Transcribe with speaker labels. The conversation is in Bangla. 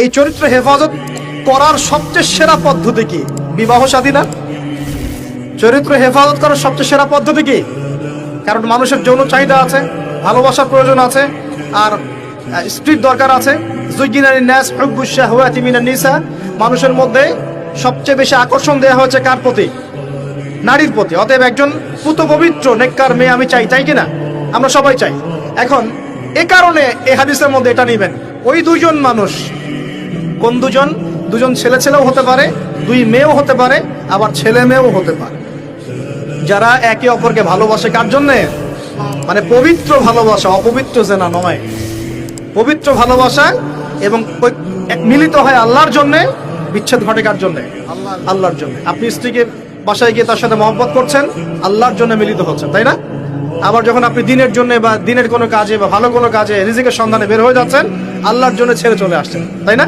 Speaker 1: এই চরিত্র হেফাজত করার সবচেয়ে সেরা পদ্ধতি কি? বিবাহ সাদী না চরিত্র হেফাজত করার সবচেয়ে সেরা পদ্ধতি কি? কারণ মানুষের যৌন চাহিদা আছে, ভালোবাসার প্রয়োজন আছে, আর স্ত্রীর দরকার আছে। নিসা মানুষের মধ্যে সবচেয়ে বেশি আকর্ষণ দেওয়া হয়েছে কার প্রতি? নারীর প্রতি। অতএব একজন পুত পবিত্র নেককার মেয়ে আমি চাই, তাই কিনা? আমরা সবাই চাই। এখন, এ কারণে এ হাদিসের মধ্যে এটা নেবেন। ওই দুজন মানুষ কোন দুজন? দুজন ছেলে ছেলেও হতে পারে, দুই মেয়েও হতে পারে, আবার ছেলে মেয়েও হতে পারে। যারা একে অপরকে ভালোবাসে কার জন্যে? মানে পবিত্র ভালোবাসা, অপবিত্র জেনা নয়। পবিত্র ভালোবাসা এবং মিলিত হয় আল্লাহর জন্যে, বিচ্ছেদ ঘটে কার জন্যে? আল্লাহর জন্য। আপনি স্ত্রীকে বাসায় গিয়ে তার সাথে মহব্বত করছেন, আল্লাহর জন্য মিলিত হচ্ছেন, তাই না? আবার যখন আপনি দিনের জন্য বা দিনের কোনো কাজে বা ভালো কোনো কাজে রিজিকের সন্ধানে বের হয়ে যাচ্ছেন, আল্লাহর জন্য ছেড়ে চলে আসছেন, তাই না?